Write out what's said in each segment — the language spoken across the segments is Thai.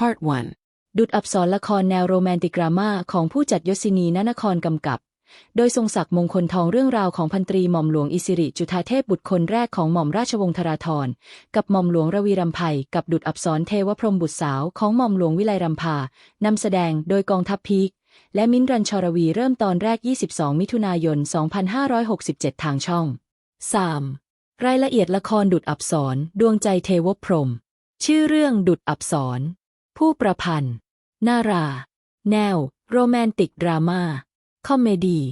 Part 1 ดุดอับสรละครแนวโรแมนติกดราม่าของผู้จัดยศินีนนครกำกับ โดยทรงศักดิ์มงคลทองเรื่องราวของพันตรีหม่อมหลวงอิสิริจุธาเทพบุตรคนแรกของหม่อมราชวงศ์ธราธรกับหม่อมหลวงระวีรำไพกับดุดอับสรเทวพรหมบุตรสาวของหม่อมหลวงวิไลรำพานำแสดงโดยกองทัพพีคและมิ้นรัญชรวีเริ่มตอนแรก 22 มิถุนายน 2567 ทางช่อง 3. รายละเอียดละครดุดอับสรดวงใจเทวพรหมชื่อเรื่องดุดอับสร ผู้ประพันธ์ นารา แนว โรแมนติกดราม่า คอมเมดี้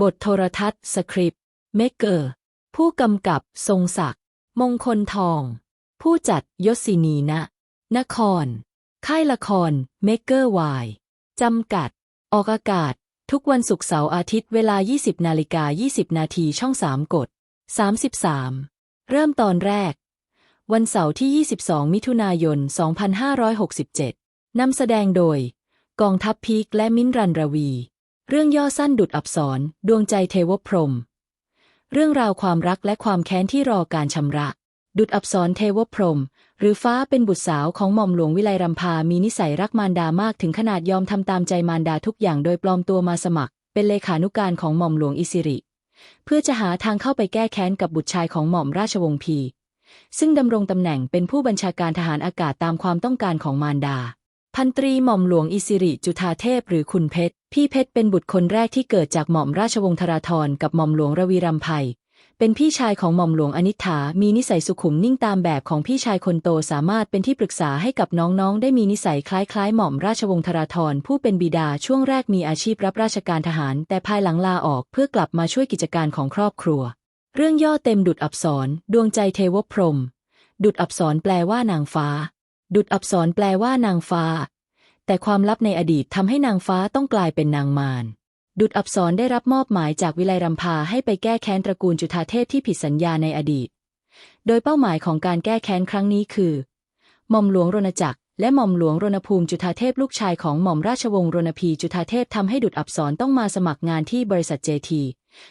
บทโทรทัศน์ สคริปต์ เมกเกอร์ ผู้กำกับ ทรงศักดิ์ มงคลทอง ผู้จัด ยศินีนะ นคร ค่ายละคร เมกเกอร์วาย จำกัด ออกอากาศ ทุกวันศุกร์เสาร์อาทิตย์เวลา 20นาฬิกา20 นาทีช่อง 3 กด 33 เริ่มตอนแรก วันเสาร์ที่ 22 มิถุนายน 2567 นำแสดงโดย กองทัพพีคและมิ้นรันรวี เรื่องย่อสั้นดุดอับสรดวงใจเทวพรม เรื่องราวความรักและความแค้นที่รอการชำระ ดุดอับสรเทวพรม หรือฟ้าเป็นบุตรสาวของหม่อมหลวงวิไลรำพา มีนิสัยรักมารดามากถึงขนาดยอมทำตามใจมารดาทุกอย่างโดยปลอมตัวมาสมัคร เป็นเลขานุการของหม่อมหลวงอิสิริ เพื่อจะหาทางเข้าไปแก้แค้นกับบุตรชายของหม่อมราชวงศ์พี ซึ่งดำรงตำแหน่งเป็นผู้บัญชาการทหารอากาศตามความต้องการของมารดา พันตรีหม่อมหลวงอิสิริจุธาเทพหรือคุณเพชร พี่เพชรเป็นบุตรคนแรกที่เกิดจากหม่อมราชวงศ์ธราธรกับหม่อมหลวงระวีรำไพเป็นพี่ชายของหม่อมหลวงอนิษฐามีนิสัยสุขุมนิ่งตามแบบของพี่ชายคนโตสามารถเป็นที่ปรึกษาให้กับน้องๆ ได้มีนิสัยคล้ายๆ หม่อมราชวงศ์ธราธรผู้เป็นบิดาช่วงแรกมีอาชีพรับราชการทหาร แต่ภายหลังลาออกเพื่อกลับมาช่วยกิจการของครอบครัว เรื่องย่อเต็มดุดอับสรดวงใจเทวพรม ดุดอับสรแปลว่านางฟ้า ดุดอับสรแปลว่านางฟ้า แต่ความลับในอดีตทำให้นางฟ้าต้องกลายเป็นนางมาร ดุดอับสรได้รับมอบหมายจากวิไลรำพาให้ไปแก้แค้นตระกูลจุฑาเทพที่ผิดสัญญาในอดีต โดยเป้าหมายของการแก้แค้นครั้งนี้คือหม่อมหลวงรณจักรและหม่อมหลวงรณภูมิจุฑาเทพลูกชายของหม่อมราชวงศ์รณพีจุฑาเทพทำให้ดุดอับสรต้องมาสมัครงานที่บริษัทเจที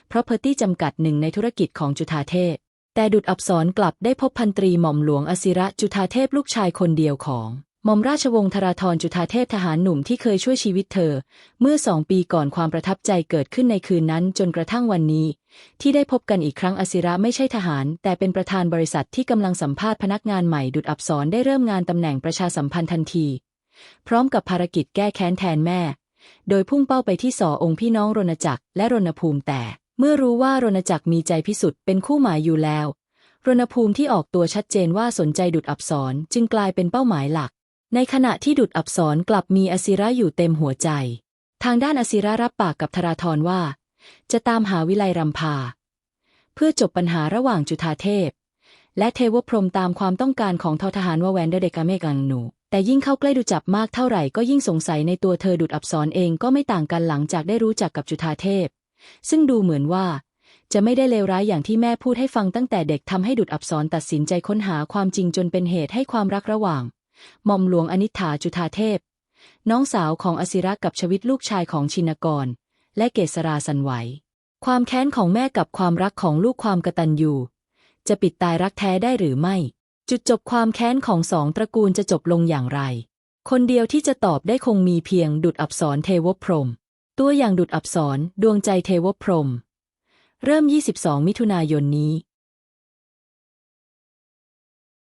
เพราะเพอร์ตี้จำกัดหนึ่งในธุรกิจของจุฑาเทพ แต่ดุดอับสรกลับได้พบพันตรีหม่อมหลวงอศิระจุฑาเทพลูกชายคนเดียวของหม่อมราชวงศ์ธราธรจุฑาเทพทหารหนุ่มที่เคยช่วยชีวิตเธอ เมื่อสองปีก่อนความประทับใจเกิดขึ้นในคืนนั้นจนกระทั่งวันนี้ ที่ได้พบกันอีกครั้งอศิระไม่ใช่ทหาร แต่เป็นประธานบริษัทที่กำลังสัมภาษณ์พนักงานใหม่ดุดอับสรได้เริ่มงานตำแหน่งประชาสัมพันธ์ทันที พร้อมกับภารกิจแก้แค้นแทนแม่ โดยพุ่งเป้าไปที่สอองค์พี่น้องรณจักรและรณภูมิแต่ เมื่อรู้ว่ารณจักรมีใจพิสุทธิ์เป็นคู่หมายอยู่แล้ว รณภูมิที่ออกตัวชัดเจนว่าสนใจดุดอับสรจึงกลายเป็นเป้าหมายหลัก ในขณะที่ดุดอับสรกลับมีอศิระอยู่เต็มหัวใจ ทางด้านอศิระรับปากกับธราธรว่า จะตามหาวิไลรำพา เพื่อจบปัญหาระหว่างจุฑาเทพ และเทวพรมตามความต้องการของทอทหารวแวนเดเดกาเมกังหนู แต่ยิ่งเข้าใกล้ดูจับมากเท่าไหร่ก็ยิ่งสงสัยในตัวเธอดุดอับสรเองก็ไม่ต่างกันหลังจากได้รู้จักกับจุฑาเทพ ซึ่งดูเหมือนว่า จะไม่ได้เลวร้ายอย่างที่แม่พูดให้ฟังตั้งแต่เด็กทำให้ดุดอับสรตัดสินใจค้นหาความจริงจนเป็นเหตุให้ความรักระหว่างหม่อมหลวงอนิฐาจุฑาเทพ น้องสาวของอศิระกับชวิตลูกชายของชินกร และเกษราสันไหว ความแค้นของแม่กับความรักของลูกความกระตัญญูจะปิดตายรักแท้ได้หรือไม่ จุดจบความแค้นของสองตระกูลจะจบลงอย่างไร คนเดียวที่จะตอบได้คงมีเพียงดุดอับสรเทวพรหมตัวอย่างดุดอับสรดวงใจเทวพรหมเริ่ม 22 มิถุนายนนี้